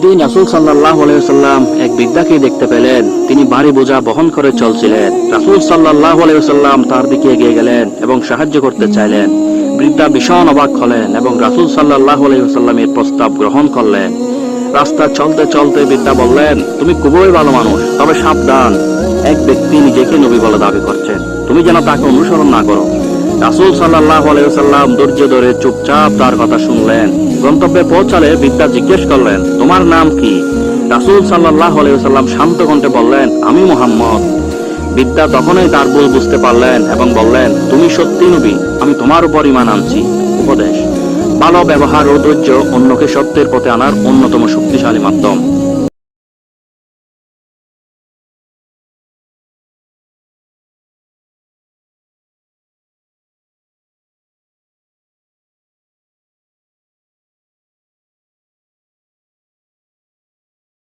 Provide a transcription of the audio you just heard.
একদিন রাসুল সাল্লাহ আলাইসাল্লাম এক বৃদ্ধাকে দেখতে পেলেন। তিনি ভারী বোঝা বহন করে চলছিলেন। রাসুল সাল্লাহ আলাইসাল্লাম তার দিকে এগিয়ে গেলেন এবং সাহায্য করতে চাইলেন। বৃদ্ধা ভীষণ অবাক হলেন এবং রাসুল সাল্লাহ আলাইসাল্লামের প্রস্তাব গ্রহণ করলেন। রাস্তা চলতে চলতে বৃদ্ধা বললেন, তুমি খুবই ভালো মানুষ, তবে সাবধান। এক ব্যক্তি নিজেকে নবী বলে দাবি করছেন তুমি যেন তাকে অনুসরণ না করো। রাসুল সাল্লাহ আলাইসাল্লাম ধৈর্য ধরে চুপচাপ তার কথা শুনলেন। গন্তব্যে পৌঁছালে বিদ্যা জিজ্ঞেস করলেন, তোমার নাম কি? রাসুল সাল্লাহ আলাইসাল্লাম শান্ত কণ্ঠে বললেন, আমি মোহাম্মদ। বিদ্যা তখনই তার ভুল বুঝতে পারলেন এবং বললেন, তুমি সত্যি নবী, আমি তোমার উপর ইমান আনছি। উপদেশ। ভালো ব্যবহার ও ধৈর্য অন্যকে সত্যের পথে আনার অন্যতম শক্তিশালী মাধ্যম।